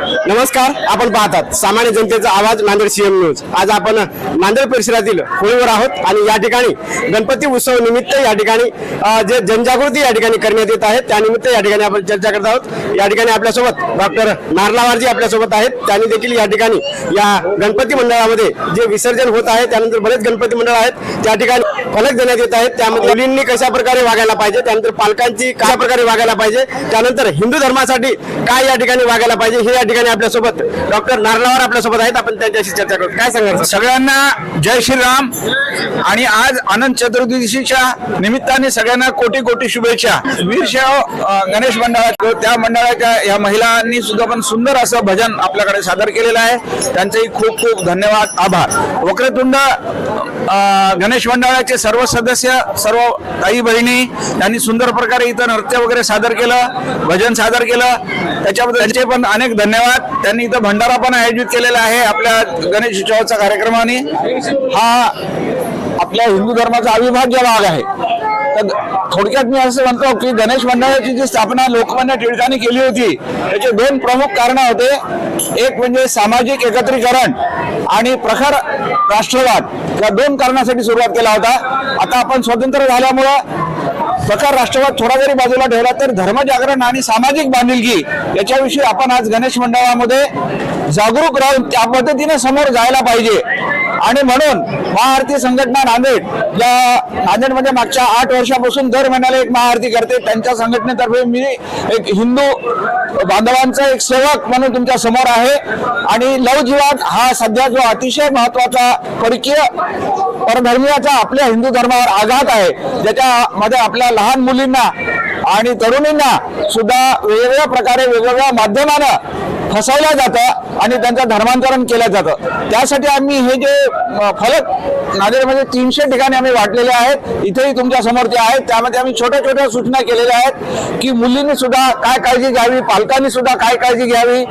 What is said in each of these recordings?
नमस्कार आपण पाहतात सामान्य जनतेचा आवाज नांदेड सीएम न्यूज आज आपण नांदेड परिसरातील होळीवर आहोत आणि या ठिकाणी गणपती उत्सव निमित्त या ठिकाणी जे जनजागृती या ठिकाणी करण्यात येत आहे त्यानिमित्त या ठिकाणी आपण चर्चा करत आहोत. या ठिकाणी आपल्यासोबत डॉक्टर नारलावारजी आपल्यासोबत आहेत. त्यांनी देखील या ठिकाणी या गणपती मंडळामध्ये जे विसर्जन होत आहे त्यानंतर बरेच गणपती मंडळ आहेत. त्या ठिकाणी फलक देण्यात येत आहेत. त्यामध्ये मुलींनी कशा प्रकारे वागायला पाहिजे त्यानंतर पालकांची कशा प्रकारे वागायला पाहिजे त्यानंतर हिंदू धर्मासाठी काय या ठिकाणी वागायला पाहिजे हे या ठिकाणी आपल्यासोबत डॉक्टर नारलावार आपल्यासोबत आहेत. आपण त्यांच्याशी चर्चा करू. काय सांगाल सगळ्यांना जय श्रीराम. आणि आज अनंत चतुर्दशीच्या निमित्ताने सगळ्यांना कोटी कोटी शुभेच्छा. वीरशाव गणेश मंडळात त्या मंडळाच्या या महिलांनी सुद्धा पण सुंदर असं भजन आपल्याकडे सादर केलेलं आहे. त्यांचेही खूप खूप धन्यवाद आभार. वक्रतुंड गणेश मंडळाचे सर्व सदस्य सर्व ताई बहिणी त्यांनी सुंदर प्रकारे इथं नृत्य वगैरे सादर केलं भजन सादर केलं. त्याच्याबद्दल त्यांचे पण अनेक धन्यवाद. त्यांनी इथं भंडारा पण आयोजित केलेला आहे आपल्या गणेश उत्सवाच्या कार्यक्रमाने. हा आपल्या हिंदू धर्माचा अविभाज्य भाग आहे. तर थोडक्यात मी असं म्हणतो की गणेश मंडळाची जी स्थापना लोकमान्य टिळकांनी केली होती त्याचे दोन प्रमुख कारण होते. एक म्हणजे सामाजिक एकत्रीकरण आणि प्रखर राष्ट्रवाद. या दोन कारणासाठी सुरुवात केला होता. आता आपण स्वतंत्र झाल्यामुळं प्रकार राष्ट्रवाद थोडा जरी बाजूला ठेवला तर धर्मजागरण आणि सामाजिक बांधिलकी याच्याविषयी आपण आज गणेश मंडळामध्ये जागरूक राहून त्या पद्धतीने समोर जायला पाहिजे. आणि म्हणून महाआरती संघटना नांदेड या नांदेडमध्ये मागच्या आठ वर्षापासून दर महिन्याला एक महाआरती करते. त्यांच्या संघटनेतर्फे मी एक हिंदू बांधवांचा एक सेवक म्हणून तुमच्यासमोर आहे. आणि लव हा सध्या जो अतिशय महत्त्वाचा परकीय परधर्मीयाचा आपल्या हिंदू धर्मावर आघात आहे. ज्याच्यामध्ये आपल्या लहान मुलींना आणि तरुणींना सुद्धा वेगवेगळ्या प्रकारे वेगवेगळ्या माध्यमानं फसवल्या जातं आणि त्यांचं धर्मांतरण केलं जातं. त्यासाठी आम्ही हे जे फलक नांदेडमध्ये तीनशे ठिकाणी आम्ही वाटलेले आहेत. इथेही तुमच्यासमोर ते आहेत. त्यामध्ये आम्ही छोट्या छोट्या सूचना केलेल्या आहेत की मुलींनी सुद्धा काय काळजी घ्यावी पालकांनी सुद्धा काय काळजी घ्यावी.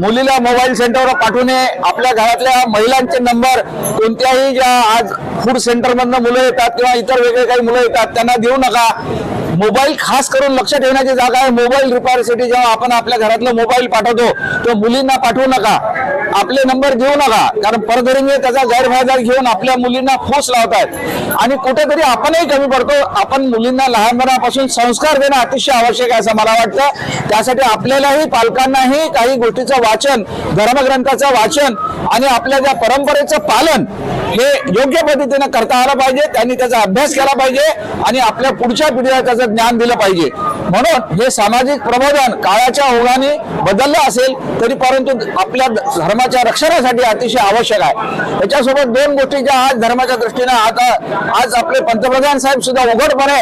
मुलीला मोबाईल सेंटरवर पाठवू नये. आपल्या घरातल्या महिलांचे नंबर कोणत्याही ज्या आज फूड सेंटरमधनं मुलं येतात किंवा इतर वेगळे काही मुलं येतात त्यांना देऊ नका. मोबाईल खास करून लक्ष ठेवण्याची जागा आहे. मोबाईल रिपेअरसाठी जेव्हा आपण आपल्या घरातलं मोबाईल पाठवतो तो मुलींना पाठवू नका. आपले नंबर घेऊ नका. कारण परधरीने त्याचा गैरफायदा घेऊन आपल्या मुलींना फूस लावतायत. आणि कुठेतरी आपणही कमी पडतो. आपण मुलींना लहानपणापासून संस्कार देणं अतिशय आवश्यक आहे असं मला वाटतं. त्यासाठी आपल्यालाही पालकांनाही काही गोष्टीचं वाचन धर्मग्रंथाचं वाचन आणि आपल्या ज्या परंपरेचं पालन हे योग्य पद्धतीने करता आलं पाहिजे. त्यांनी त्याचा अभ्यास केला पाहिजे आणि आपल्या पुढच्या पिढीला त्याचं ज्ञान दिलं पाहिजे. म्हणून हे सामाजिक प्रबोधन काळाच्या ओघाने बदललं असेल तरी परंतु आपल्या धर्माच्या रक्षणासाठी अतिशय आवश्यक आहे. त्याच्यासोबत दोन गोष्टी ज्या आज धर्माच्या दृष्टीने आता आज आपले पंतप्रधान साहेब सुद्धा उघडपणे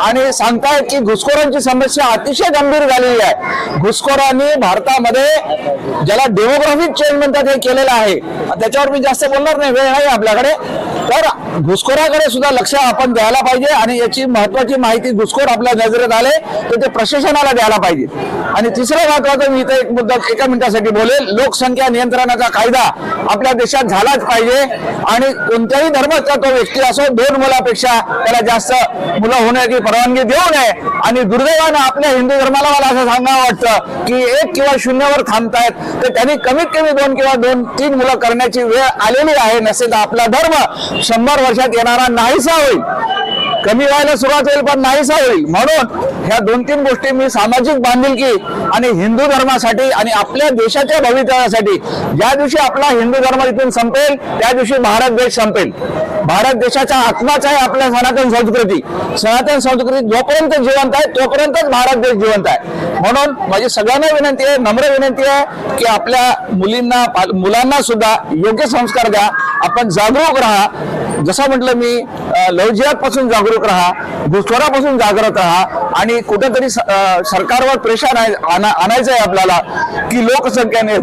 आणि सांगतायत की घुसखोरांची समस्या अतिशय गंभीर झालेली आहे. घुसखोरांनी भारतामध्ये ज्याला डेमोग्राफिक चेंज म्हणतात हे केलेलं आहे. त्याच्यावर मी जास्त बोलणार नाही वेळ नाही आपल्याकडे. तर घुसखोराकडे सुद्धा लक्ष आपण द्यायला पाहिजे आणि याची महत्वाची माहिती घुसखोर आपल्या नजरेत आले तर ते प्रशासनाला द्यायला पाहिजे. आणि तिसरं महत्वाचं मी इथं एक मुद्दा एका मिनिटासाठी बोलेल. लोकसंख्या नियंत्रणाचा कायदा आपल्या देशात झालाच पाहिजे आणि कोणत्याही धर्माचा तो व्यक्ती असो दोन मुलापेक्षा त्याला जास्त मुलं होण्याची परवानगी देऊ नये. आणि दुर्दैवानं आपल्या हिंदू धर्माला मला असं सांगावं वाटतं की एक किंवा शून्यावर थांबतायत तर त्यांनी कमीत कमी दोन किंवा दोन तीन मुलं करण्याची वेळ आलेली आहे. नसेल तर आपला धर्म शंभर वर्षात येणारा नाहीसा होईल. कमी व्हायला सुरुवात होईल पण नाहीसा होईल. म्हणून ह्या दोन तीन गोष्टी मी सामाजिक बांधिलकी आणि हिंदू धर्मासाठी आणि आपल्या देशाच्या भवितव्यासाठी ज्या दिवशी आपला हिंदू धर्म इथून संपेल त्या दिवशी भारत देश संपेल. भारत देशाचा आत्माच आहे आपल्या सनातन संस्कृती. सनातन संस्कृती जोपर्यंत जिवंत आहे तोपर्यंतच भारत देश जिवंत आहे. म्हणून माझी सगळ्यांना विनंती आहे नम्र विनंती आहे की आपल्या मुलींना मुलांना सुद्धा योग्य संस्कार द्या. आपण जागरूक राहा. जसं म्हटलं मी लवजियापासून जागरूक राहा घुसखोरापासून जागृत राहा आणि कुठेतरी स- सरकारवर प्रेशर आणायचं आहे आपल्याला की लोकसंख्येने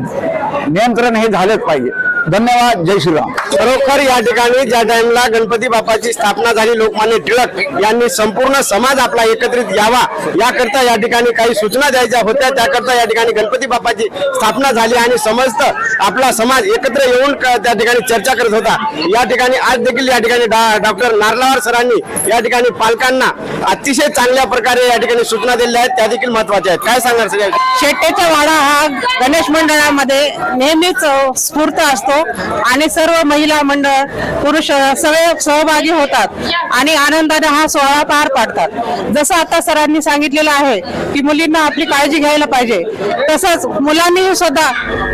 नियंत्रण हे झालंच पाहिजे. धन्यवाद जय श्रीराम. खरोखर या ठिकाणी ज्या टाइमला गणपती बाप्पाची स्थापना झाली लोकमान्य टिळक यांनी संपूर्ण समाज आपला एकत्रित यावा याकरता या ठिकाणी काही सूचना द्यायच्या होत्या त्याकरता या ठिकाणी गणपती बाप्पाची स्थापना झाली आणि समस्त आपला समाज एकत्र येऊन क- त्या ठिकाणी चर्चा करत होता. या ठिकाणी आज देखील या ठिकाणी डा- डॉक्टर नारलावार सरांनी या ठिकाणी पालकांना अतिशय चांगल्या प्रकारे या ठिकाणी सूचना दिल्या आहेत त्या देखील महत्त्वाच्या आहेत. काय सांगाल सर? शेट्टेचा वाडा हा गणेश मंडळामध्ये नेहमीच स्फूर्त असतो. आणि सर्व महिला मंडळ पुरुष सगळे सहभागी होतात आणि आनंदाने हा सोहळा पार पाडतात. जसं आता सरांनी सांगितलेलं आहे की मुलींना आपली काळजी घ्यायला पाहिजे तसंच मुलांनीही सुद्धा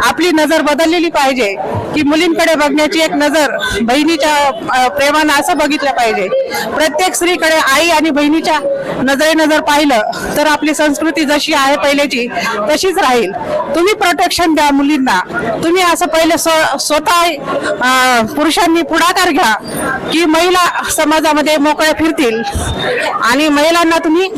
आपली नजर बदललेली पाहिजे. की मुलींकडे बघण्याची एक नजर बहिणीच्या प्रेमानं असं बघितलं पाहिजे. प्रत्येक स्त्रीकडे आई आणि बहिणीच्या नजरे नजर पाहिलं तर आपली संस्कृती जशी आहे पहिल्याची तशीच राहील. तुम्ही प्रोटेक्शन द्या मुलींना. तुम्ही असं पहिले स्व- स्वतः पुरुषांनी पुढाकार घ्या की महिला समाजामध्ये मोकळ्या फिरतील. आणि महिलांना तुम्ही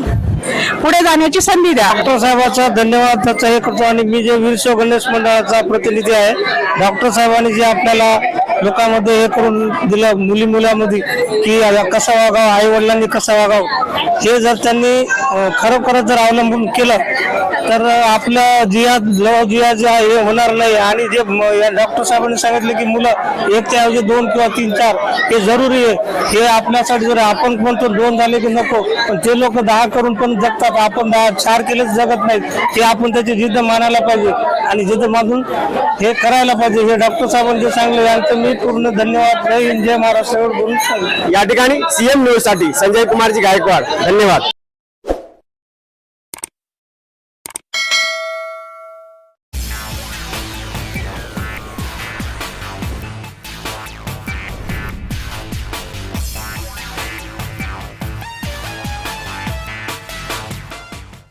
पुढे जाण्याची संधी द्या. डॉक्टर साहेबांचा धन्यवाद. त्याचा हे करतो आणि मी जे वीरशो गणेश मंडळाचा प्रतिनिधी आहे डॉक्टर साहेबांनी जे आपल्याला लोकांमध्ये हे करून दिलं मुली मुलामध्ये की कसा वागावं आई वडिलांनी कसा वागावं हे जर त्यांनी खरोखरच जर अवलंबून केलं तर आपलं जिया लव जिया जे आहे हे होणार नाही. आणि जे डॉक्टर साहेबांनी सांगितले की मुलं एक त्याऐवजी दोन किंवा तीन चार हे जरुरी आहे. हे आपल्यासाठी जर आपण म्हणतो दोन झाले की नको पण ते लोक दहा करून पण जगतात. आपण दहा चार केलेच जगत नाहीत. ते आपण त्याची जिद्द मानायला पाहिजे. आणि जिद्द मानून हे करायला पाहिजे. हे डॉक्टर साहेबांनी जे सांगले यांचं मी पूर्ण धन्यवाद. जय महाराष्ट्रावर जय बोलून या ठिकाणी सीएम न्यूजसाठी संजय कुमारजी गायकवाड. धन्यवाद.